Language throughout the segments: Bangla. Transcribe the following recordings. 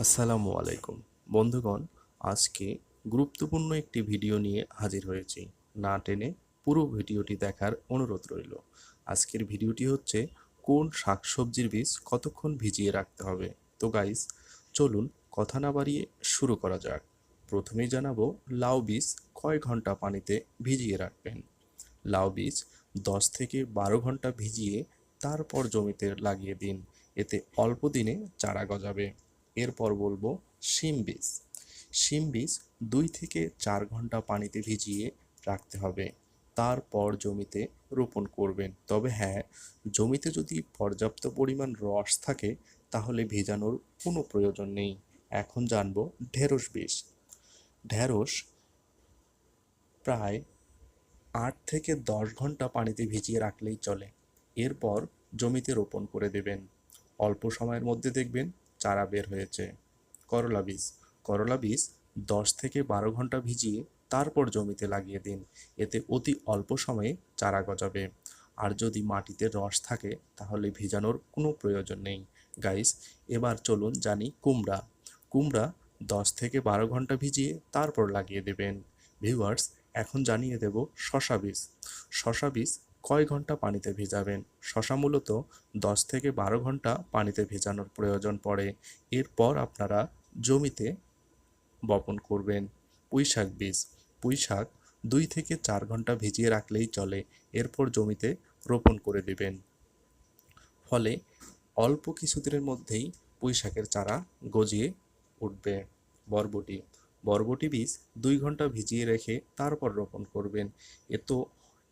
আসসালামু আলাইকুম। বন্ধুগণ, আজকে গুরুত্বপূর্ণ একটি ভিডিও নিয়ে হাজির হয়েছি। না টেনে পুরো ভিডিওটি দেখার অনুরোধ রইল। আজকের ভিডিওটি হচ্ছে, কোন শাকসবজির বীজ কতক্ষণ ভিজিয়ে রাখতে হবে? তো গাইস চলুন কথা না বাড়িয়ে শুরু করা যাক। প্রথমেই জানাব, লাউ বীজ কয় ঘণ্টা পানিতে ভিজিয়ে রাখবেন? লাউ বীজ দশ থেকে বারো ঘণ্টা ভিজিয়ে তারপর জমিতে লাগিয়ে দিন। এতে অল্প দিনে চারা গজাবে। এরপর বলব শিম বীজ। শিম বীজ দুই থেকে চার ঘণ্টা পানিতে ভিজিয়ে রাখতে হবে। তারপর জমিতে রোপণ করবেন। তবে হ্যাঁ জমিতে যদি পর্যাপ্ত পরিমাণ রস থাকে, তাহলে ভেজানোর কোনো প্রয়োজন নেই। এখন জানব ঢেঁড়স বীজ। ঢেঁড়স প্রায় আট থেকে দশ ঘণ্টা পানিতে ভিজিয়ে রাখলেই চলে। এরপর জমিতে রোপণ করে দেবেন। অল্প সময়ের মধ্যে দেখবেন চারা বের হয়েছে। করলা বীজ। করলা বীজ দশ থেকে বারো ঘণ্টা ভিজিয়ে তারপর জমিতে লাগিয়ে দিন। এতে অতি অল্প সময়ে চারা গজাবে। আর যদি মাটিতে রস থাকে, তাহলে ভিজানোর কোনো প্রয়োজন নেই। গাইস, এবার চলুন জানি কুমড়া। কুমড়া দশ থেকে বারো ঘণ্টা ভিজিয়ে তারপর লাগিয়ে দেবেন। ভিউয়ার্স, এখন জানিয়ে দেব শশা বীজ। শশা বীজ কয় ঘণ্টা পানিতে ভেজাবেন? শশা মূলত দশ থেকে বারো ঘণ্টা পানিতে ভেজানোর প্রয়োজন পড়ে। এরপর আপনারা জমিতে বপন করবেন। পুঁই শাক বীজ। পুঁই শাক দুই থেকে চার ঘণ্টা ভিজিয়ে রাখলেই চলে। এরপর জমিতে রোপণ করে দেবেন। ফলে অল্প কিছুদিনের মধ্যেই পুঁই শাকের চারা গজিয়ে উঠবে। বরবটি। বরবটি বীজ দুই ঘণ্টা ভিজিয়ে রেখে তারপর রোপণ করবেন। এতো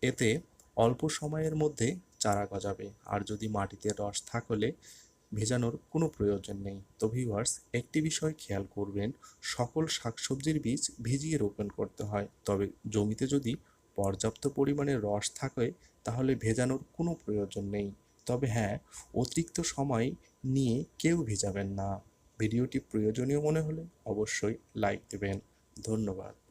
এতে অল্প সময়ের মধ্যে চারা গজাবে। আর যদি মাটিতে রস থাকলে ভেজানোর কোনো প্রয়োজন নেই। তো ভিউয়ার্স একটি বিষয় খেয়াল করবেন, সকল শাকসবজির বীজ ভিজিয়ে রোপণ করতে হয়। তবে জমিতে যদি পর্যাপ্ত পরিমাণে রস থাকে, তাহলে ভেজানোর কোনো প্রয়োজন নেই। তবে হ্যাঁ অতিরিক্ত সময় নিয়ে কেউ ভেজাবেন না। ভিডিওটি প্রয়োজনীয় মনে হলে অবশ্যই লাইক দেবেন। ধন্যবাদ।